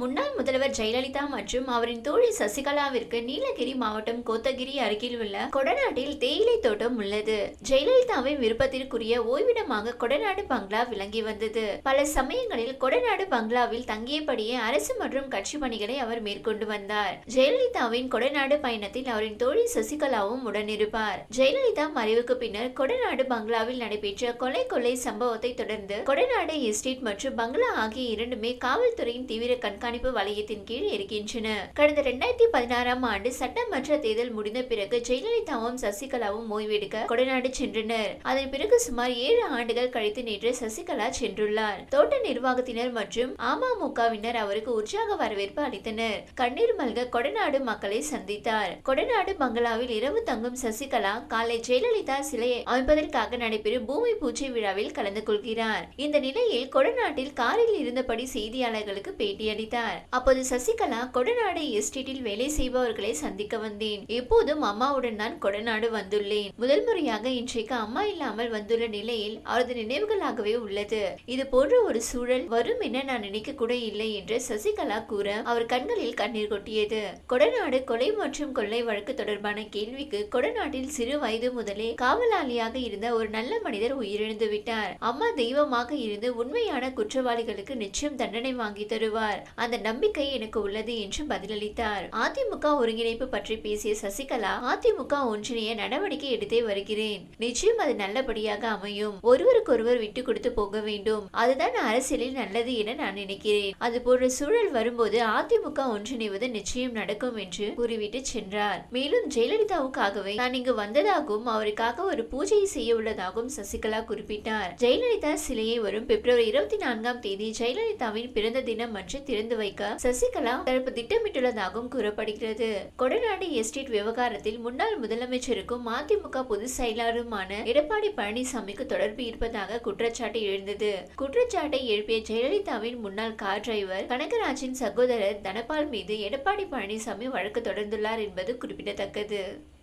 முன்னாள் முதல்வர் ஜெயலலிதா மற்றும் அவரின் தோழி சசிகலாவிற்கு நீலகிரி மாவட்டம் கோத்தகிரி அருகில் உள்ள கொடநாட்டில் தேயிலை தோட்டம் உள்ளது. ஜெயலலிதாவின் விருப்பத்திற்குரிய ஓய்விடமாக கொடநாடு பங்களா விளங்கி வந்தது. பல சமயங்களில் கொடநாடு பங்களாவில் தங்கியபடியே அரசு மற்றும் கட்சி பணிகளை அவர் மேற்கொண்டு வந்தார். ஜெயலலிதாவின் கொடநாடு பயணத்தில் அவரின் தோழி சசிகலாவும் உடனிருப்பார். ஜெயலலிதா மறைவுக்கு பின்னர் கொடநாடு பங்களாவில் நடைபெற்ற கொலை கொள்ளை சம்பவத்தை தொடர்ந்து கொடநாடு எஸ்டேட் மற்றும் பங்களா ஆகிய இரண்டுமே காவல்துறையின் தீவிர கண்காணிப்பு வலயத்தின் கீழ் இருக்கின்றன. கடந்த இரண்டாயிரத்தி பதினாறாம் ஆண்டு சட்டமன்ற தேர்தல் முடிந்த பிறகு ஜெயலலிதாவும் சசிகலாவும் ஓய்வெடுக்க கொடநாடு சென்றனர். அதன் பிறகு சுமார் ஏழு ஆண்டுகள் கழித்து நேற்று சசிகலா சென்றுள்ளார். தோட்ட நிர்வாகத்தினர் மற்றும் அமமுகவினர் அவருக்கு உற்சாக வரவேற்பு அளித்தனர். கண்ணீர் மல்க கொடநாடு மக்களை சந்தித்தார். கொடநாடு பங்களாவில் இரவு தங்கும் சசிகலா காலை ஜெயலலிதா சிலையை அமைப்பதற்காக நடைபெறும் பூமி பூஜை விழாவில் கலந்து கொள்கிறார். இந்த நிலையில் கொடநாட்டில் காரில் இருந்தபடி செய்தியாளர்களுக்கு பேட்டியளித்தார். அப்போது சசிகலா கொடநாடு எஸ்டேட்டில் வேலை செய்பவர்களை சந்திக்க வந்தேன். எப்போதும் அம்மாவுடன் தான் கொடநாடு வந்துள்ளேன். முதல் முறையாக இன்றைக்கு அம்மா இல்லாமல் வந்துள்ள நிலையில் அவரது நினைவுகளாகவே உள்ளது. இது போன்ற ஒரு சூழல் வரும் என நான் நினைக்க கூட இல்லை என்று சசிகலா கூற அவர் கண்களில் கண்ணீர் கொட்டியது. கொடநாடு கொலை மற்றும் கொள்ளை வழக்கு தொடர்பான கேள்விக்கு கொடநாட்டில் சிறு வயது முதலே காவலாளியாக இருந்த ஒரு நல்ல மனிதர் உயிரிழந்து விட்டார். அம்மா தெய்வமாக இருந்து உண்மையான குற்றவாளிகளுக்கு நிச்சயம் தண்டனை வாங்கி தருவார். அந்த நம்பிக்கை எனக்கு உள்ளது என்று பதிலளித்தார். அதிமுக ஒருங்கிணைப்பு பற்றி பேசிய சசிகலா அதிமுக ஒன்றிணைய நடவடிக்கை எடுத்தே வருகிறேன். நிச்சயம் அது நல்லபடியாக அமையும். ஒருவருக்கொருவர் விட்டு கொடுத்து போக வேண்டும். அதுதான் அரசியலில் நல்லது என நான் நினைக்கிறேன். அது போன்ற சூழல் வரும்போது அதிமுக ஒன்றிணைவது நிச்சயம் நடக்கும் என்று கூறிவிட்டு சென்றார். மேலும் ஜெயலலிதாவுக்காகவே நான் இங்கு வந்ததாகவும் அவருக்காக ஒரு பூஜையை செய்ய உள்ளதாகவும் சசிகலா குறிப்பிட்டார். ஜெயலலிதா சிலையை வரும் பிப்ரவரி இருபத்தி நான்காம் தேதி ஜெயலலிதாவின் பிறந்த தினம் அன்று திறந்து வைக்க சசிகலா தரப்பு திட்டமிட்டுள்ளதாகவும் கூறப்படுகிறது. கொடநாடு எஸ்டேட் விவகாரத்தில் முன்னாள் முதலமைச்சருக்கும் அதிமுக பொதுச் செயலாளருமான எடப்பாடி பழனிசாமிக்கு தொடர்பு இருப்பதாக குற்றச்சாட்டு எழுந்தது. குற்றச்சாட்டை எழுப்பிய ஜெயலலிதாவின் முன்னாள் கார் டிரைவர் கனகராஜின் சகோதரர் தனபால் மீது எடப்பாடி பழனிசாமி வழக்கு தொடர்ந்துள்ளார் என்பது குறிப்பிடத்தக்கது.